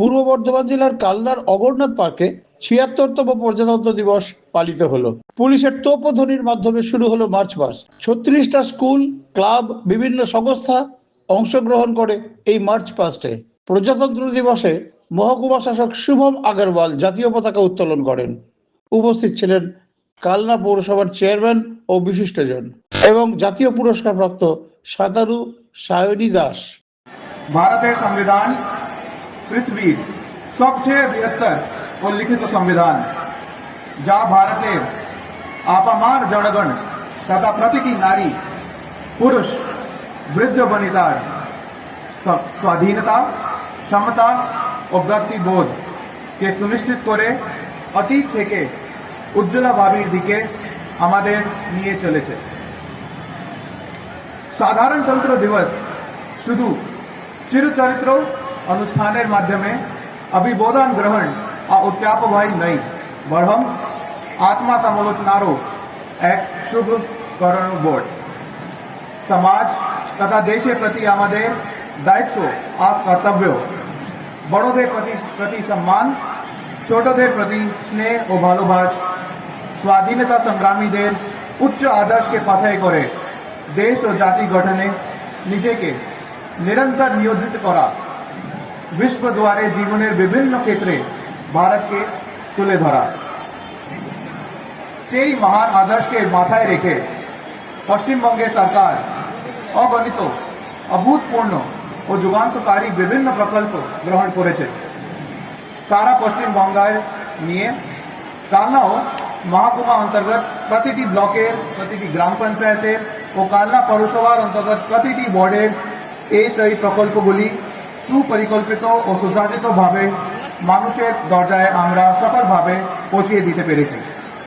পূর্ব বর্ধমান জেলার কালনার অগরনাথ পার্কে ছিয়াত্তরতম প্রজাতন্ত্র দিবস পালিত হলো। পুলিশের তোপধ্বনির মাধ্যমে শুরু হলো মার্চ পাস্ট ছত্রিশটা স্কুল, ক্লাব, বিভিন্ন সংস্থা অংশগ্রহণ করে এই মার্চ পাস্টে প্রজাতন্ত্র দিবসে মহকুমা শাসক শুভম আগরওয়াল জাতীয় পতাকা উত্তোলন করেন। উপস্থিত ছিলেন কালনা পৌরসভার চেয়ারম্যান ও বিশিষ্টজন এবং জাতীয় পুরস্কারপ্রাপ্ত সাঁতারু সায়নী দাস। ভারতের সংবিধান পৃথিবীর সবচেয়ে বৃহত্তর ও লিখিত সংবিধান, যা ভারতের আপামার জনগণ তথা প্রতিটি নারী, পুরুষ, বৃদ্ধ বনিতার স্বাধীনতা, সমতা ও ব্যক্তিবোধ কে সুনিশ্চিত করে অতীত থেকে উজ্জ্বলা ভাবির দিকে আমাদের নিয়ে চলেছে। সাধারণতন্ত্র দিবস শুধু চিরচরিত্র অনুষ্ঠানের মাধ্যমে অভিবোধন গ্রহণ আর উত্যাপভাই নেই বরং আত্মা সমালোচনারও এক শুভ করণ বোর্ড সমাজ তথা দেশের প্রতি আমাদের দায়িত্ব আর কর্তব্য বড়দের প্রতি প্রতি সম্মান ছোটদের প্রতি স্নেহ ও ভালোবাস স্বাধীনতা সংগ্রামীদের উচ্চ আদর্শকে পাথায় করে দেশ ও জাতি গঠনে নিজেকে নিরন্তর নিয়োজিত করা বিশ্ব দুয়ারে জীবনের বিভিন্ন ক্ষেত্রে ভারতকে তুলে ধরা সেই মহান আদর্শকে মাথায় রেখে পশ্চিমবঙ্গের সরকার অগণিত অভূতপূর্ণ ও যুগান্তকারী বিভিন্ন প্রকল্প গ্রহণ করেছে সারা পশ্চিমবঙ্গের নিয়ে কালনাও মহকুমা অন্তর্গত প্রতিটি ব্লকের প্রতিটি গ্রাম পঞ্চায়েতের ও কালনা পৌরসভার অন্তর্গত প্রতিটি ওয়ার্ডের এই সেই প্রকল্পগুলি সুপরিকল্পিত ও সুসাজিতভাবে মানুষের দরজায় আমরা সফলভাবে পৌঁছিয়ে দিতে পেরেছি।